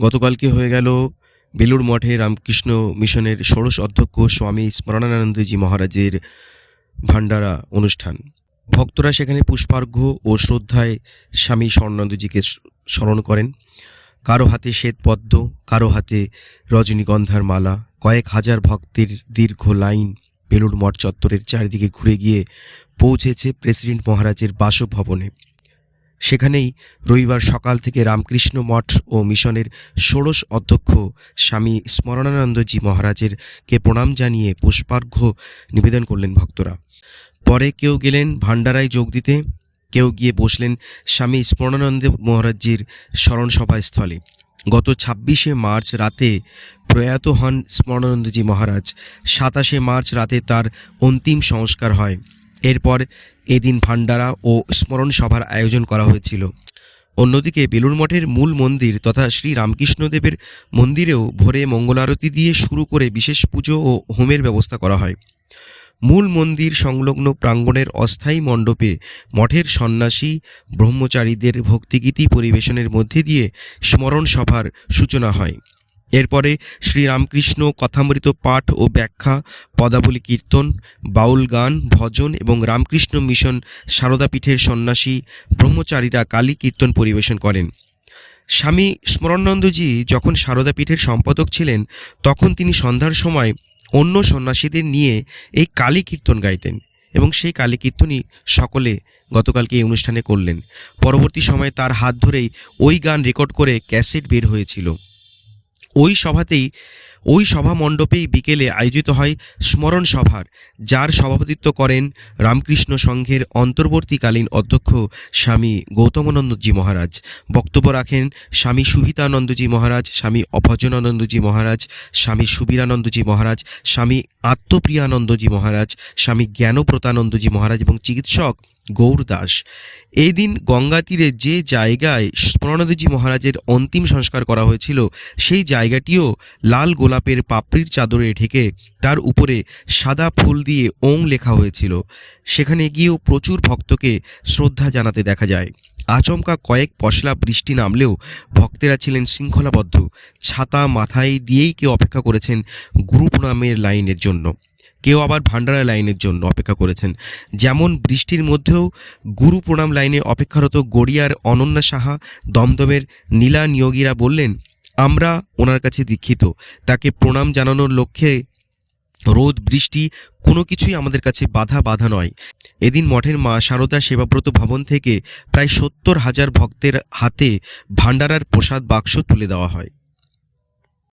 গতকালকে হয়ে গেল? বেলুড় মঠে রামকৃষ্ণ মিশনের ষোড়শ অধ্যক্ষ স্বামী স্মরণানন্দজি মহারাজের ভান্ডারা অনুষ্ঠান। ভক্তরা সেখানে পুষ্পার্ঘ্য ও শ্রদ্ধায় স্বামী স্বর্ণানন্দজিকে স্মরণ করেন। কারও হাতে শ্বেতপদ্ম কারও হাতে রজনীগন্ধার মালা, কয়েক হাজার ভক্তের দীর্ঘ লাইন বেলুড় মঠ চত্বরের চারিদিকে ঘুরে গিয়ে পৌঁছেছে প্রেসিডেন্ট মহারাজের বাসভবনে। সেখানেই রবিবার সকাল থেকে রামকৃষ্ণ মঠ ও মিশনের ষোড়শ অধ্যক্ষ স্বামী স্মরণানন্দজি মহারাজের কে প্রণাম জানিয়ে পুষ্পার্ঘ্য নিবেদন করলেন ভক্তরা। পরে কেউ গেলেন ভান্ডারায় যোগ দিতে, কেউ গিয়ে বসলেন স্বামী স্মরণানন্দ মহারাজজির স্মরণ সভা স্থলে গত ছাব্বিশে মার্চ রাতে প্রয়াত হন স্মরণানন্দজি মহারাজ। সাতাশে মার্চ রাতে তার অন্তিম সংস্কার হয়। এরপর এদিন ভান্ডারা ও স্মরণ সভার আয়োজন করা হয়েছিল। অন্যদিকে বেলুড় মঠের মূল মন্দির তথা শ্রী রামকৃষ্ণদেবের মন্দিরেও ভোরে মঙ্গলারতি দিয়ে শুরু করে বিশেষ পুজো ও হোমের ব্যবস্থা করা হয়। মূল মন্দির সংলগ্ন প্রাঙ্গণের অস্থায়ী মণ্ডপে মঠের সন্ন্যাসী, ব্রহ্মচারীদের ভক্তিগীতি পরিবেশনের মধ্যে দিয়ে স্মরণ সভার সূচনা হয়। এরপরে শ্রীরামকৃষ্ণ কথামৃত পাঠ ও ব্যাখ্যা, পদাবলী কীর্তন, বাউল গান, ভজন এবং রামকৃষ্ণ মিশন সারদাপীঠের সন্ন্যাসী ব্রহ্মচারীরা কালী কীর্তন পরিবেশন করেন। স্বামী স্মরণানন্দজি যখন সারদাপীঠের সম্পাদক ছিলেন, তখন তিনি সন্ধ্যার সময় অন্য সন্ন্যাসীদের নিয়ে এই কালী কীর্তন গাইতেন এবং সেই কালী কীর্তনই সকলে গতকালকে এই অনুষ্ঠানে করলেন। পরবর্তী সময়ে তার হাত ধরেই ওই গান রেকর্ড করে ক্যাসেট বের হয়েছিল। ওই সভাতেই, ওই সভা মণ্ডপেই বিকেলে আয়োজিত হয় স্মরণ সভার, যার সভাপতিত্ব করেন রামকৃষ্ণ সংঘের অন্তর্বর্তীকালীন অধ্যক্ষ স্বামী গৌতমানন্দজি মহারাজ। বক্তব্য রাখেন স্বামী সুহিতানন্দজি মহারাজ, স্বামী অভজনানন্দজি মহারাজ, স্বামী সুবীরানন্দজি মহারাজ, স্বামী আত্মপ্রিয়ানন্দজি মহারাজ, স্বামী জ্ঞানপ্রতানন্দজি মহারাজ এবং চিকিৎসক গৌর দাস। এই দিন গঙ্গা তীরে যে জায়গায় স্মরণানন্দজি মহারাজের অন্তিম সংস্কার করা হয়েছিল, সেই জায়গাটিও লাল গোলাপের পাপড়ির চাদরে ঢেকে তার উপরে সাদা ফুল দিয়ে ওং লেখা হয়েছিল। সেখানে গিয়েও প্রচুর ভক্তকে শ্রদ্ধা জানাতে দেখা যায়। আচমকা কয়েক পশলা বৃষ্টি নামলেও ভক্তেরা ছিলেন শৃঙ্খলাবদ্ধ। ছাতা মাথায় দিয়েই কেউ অপেক্ষা করেছেন গুরু প্রণামের লাইনের জন্য। কেউ আবার ভান্ডারা লাইনের জন্য অপেক্ষা করেছেন। যেমন বৃষ্টির মধ্যেও গুরু প্রণাম লাইনে অপেক্ষারত গড়িয়ার অনন্যা সাহা, দমদমের নীলা নিয়োগীরা বললেন, আমরা ওনার কাছে দীক্ষিত। তাকে প্রণাম জানানোর লক্ষ্যে রোদ, বৃষ্টি কোনো কিছুই আমাদের কাছে বাধা বাধা নয়। এদিন মঠের মা শারদা সেবাব্রত ভবন থেকে প্রায় সত্তর হাজার ভক্তের হাতে ভান্ডারার প্রসাদ বাক্স তুলে দেওয়া হয়।